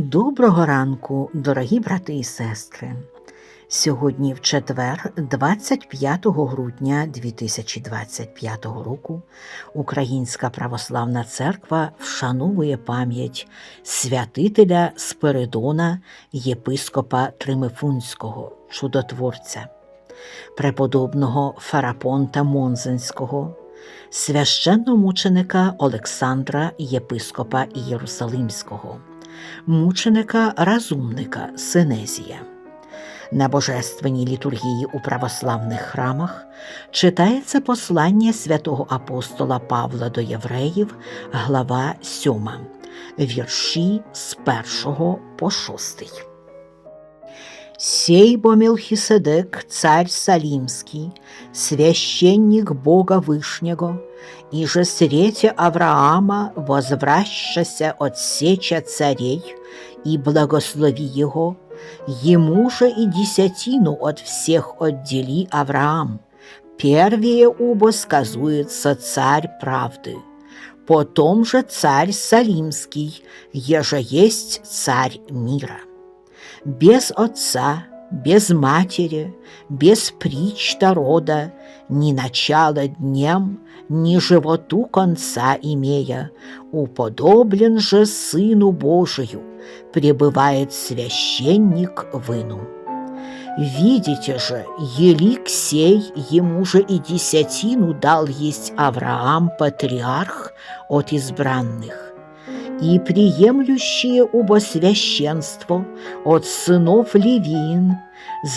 Доброго ранку, дорогі брати і сестри. Сьогодні в четвер, 25 грудня 2025 року, Українська православна церква вшановує пам'ять святителя Спиридона єпископа Тримифунського, чудотворця, преподобного Фарапонта Монзенського, священномученика Олександра єпископа Єрусалимського мученика Разумника Синезія. На божественній літургії у православних храмах читається послання святого апостола Павла до Євреїв, глава 7, вірші з 1 по 6. Сей бо Мелхиседек, царь Салимский, священник Бога Вышнего, и же срете Авраама, возвращася от сеча царей, и благослови его, ему же и десятину от всех отдели Авраам. Первее убо сказуется царь правды, потом же царь Салимский, еже есть царь мира. Без отца, без матери, без причта рода, ни начала днем, ни животу конца имея, уподоблен же Сыну Божию, пребывает священник в. Видите же, елик сей ему же и десятину дал есть Авраам, патриарх от избранных, и приемлющие убо священство от сынов Левиин,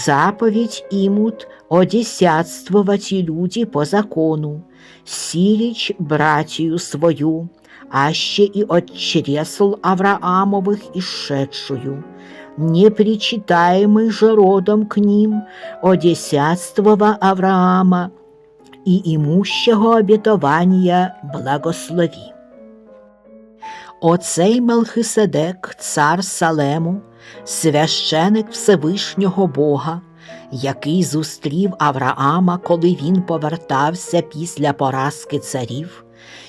заповедь имут одесятствовать и люди по закону, силич братью свою, аще и от чресл Авраамовых исшедшую, непричитаемый же родом к ним одесятствова Авраама и имущего обетования благослови. Оцей Мелхиседек, цар Салему, священик Всевишнього Бога, який зустрів Авраама, коли він повертався після поразки царів,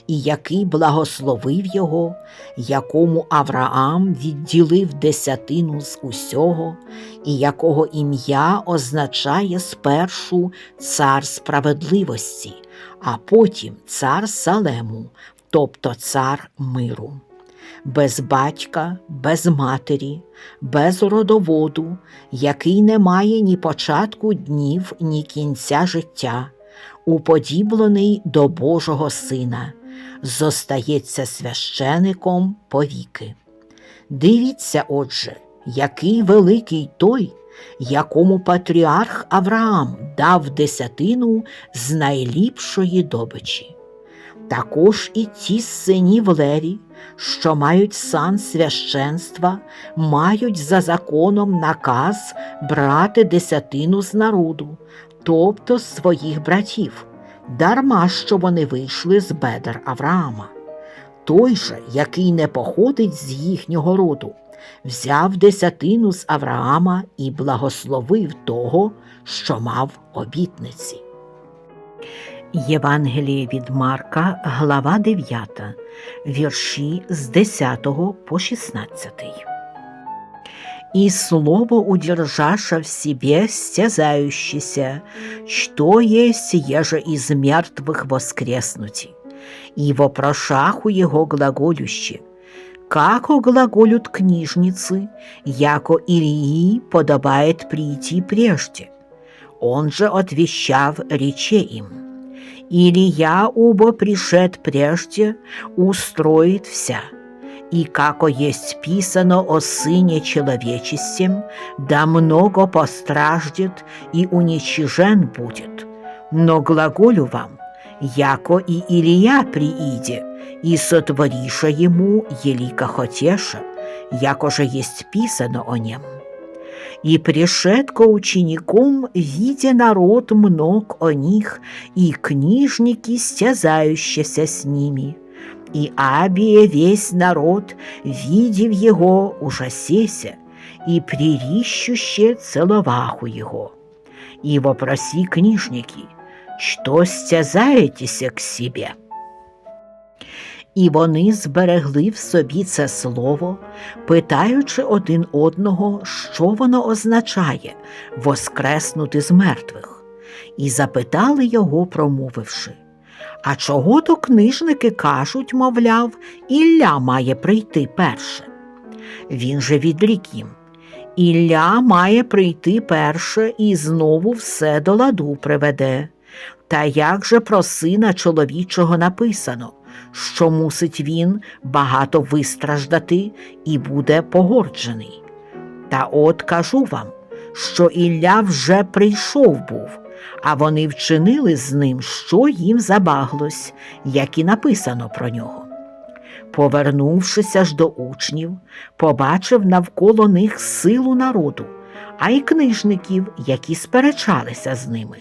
і який благословив його, якому Авраам відділив десятину з усього, і якого ім'я означає спершу цар справедливості, а потім цар Салему, тобто цар миру без батька, без матері, без родоводу, який не має ні початку днів, ні кінця життя, уподіблений до Божого Сина, зостається священиком повіки. Дивіться, отже, який великий той, якому патріарх Авраам дав десятину з найліпшої добичі. Також і ті з синів Леві, що мають сан священства, мають за законом наказ брати десятину з народу, тобто своїх братів, дарма що вони вийшли з бедер Авраама. Той же, який не походить з їхнього роду, взяв десятину з Авраама і благословив того, що мав обітниці. Євангеліє від Марка, глава 9, вірші з 10 по 16. «И слово удержаша в себе стязающийся, что есть еже из мертвых воскреснути, и вопрошаху его глаголюще, како глаголют книжницы, яко Илии подобает прийти прежде. Он же отвещав рече им – Илья убо пришед прежде, устроит вся. И како есть писано о Сыне Человечестем, да много постраждет и уничижен будет. Но глаголю вам, яко и Илья прииде, и сотвориша ему елика хотеша, яко же есть писано о нем. И пришед ко ученикам, видя народ мног о них, и книжники, стязающиеся с ними. И Абия весь народ, видев его, ужасеся, и пририщуще целоваху его. И вопроси книжники, что стязаетеся к себе? І вони зберегли в собі це слово, питаючи один одного, що воно означає воскреснути з мертвих, і запитали його, промовивши. А чого то книжники кажуть, мовляв, Ілля має прийти перше. Він же відрік їм. Ілля має прийти перше і знову все до ладу приведе. Та як же про сина чоловічого написано, що мусить він багато вистраждати і буде погорджений? Та от кажу вам, що Ілля вже прийшов був, а вони вчинили з ним, що їм забаглось, як і написано про нього. Повернувшися ж до учнів, побачив навколо них силу народу, а й книжників, які сперечалися з ними.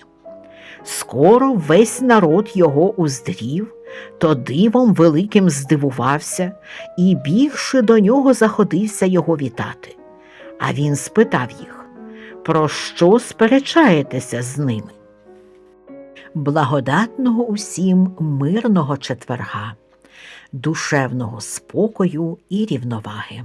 Скоро весь народ його уздрів, то дивом великим здивувався і, бігши до нього, заходився його вітати. А він спитав їх, про що сперечаєтеся з ними? Благодатного усім мирного четверга, душевного спокою і рівноваги.